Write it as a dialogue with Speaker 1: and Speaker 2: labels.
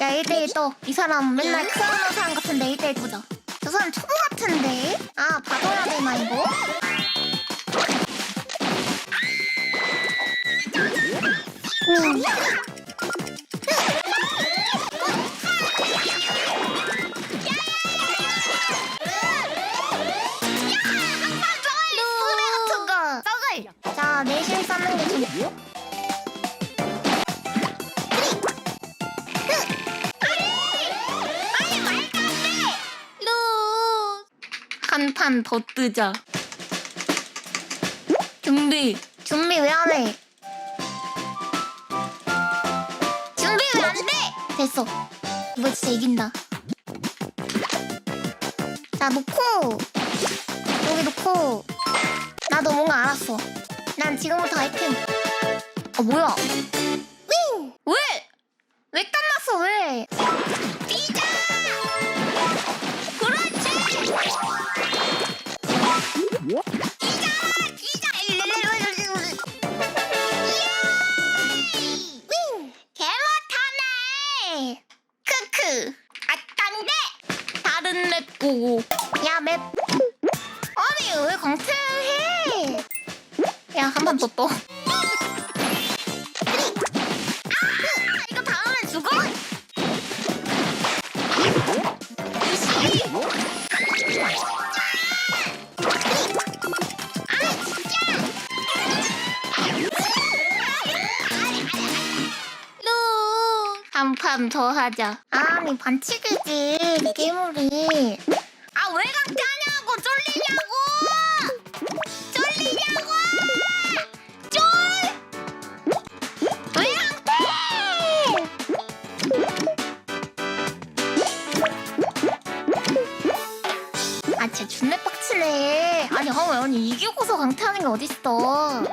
Speaker 1: 야 1대1 또. 이 사람 맨날 크하는 사람 같은데 1대1 보자. 저 사람 초보 같은데? 아 봐줘야 되나 이거? 음. 자 내실 한 판 더 뜨자. 준비. 준비 왜 안 해? 준비 왜 안 돼? 됐어. 이거 진짜 이긴다. 자 놓고 여기 놓고 나도 뭔가 알았어. 난 지금부터 아이템. 어 뭐야? 크크 아딴데. 다른 맵 보고. 야맵. 아니 왜 강퇴해? 야 한 번 더 떠. 한 판 더 하자. 아니 반칙이지 괴물이. 아 왜 강퇴하냐고 쫄리냐고. 쫄리냐고. 쫄. 왜 강퇴? 아 진짜 준내 빡치네. 아니 어 아니 이기고서 강퇴하는 게 어딨어.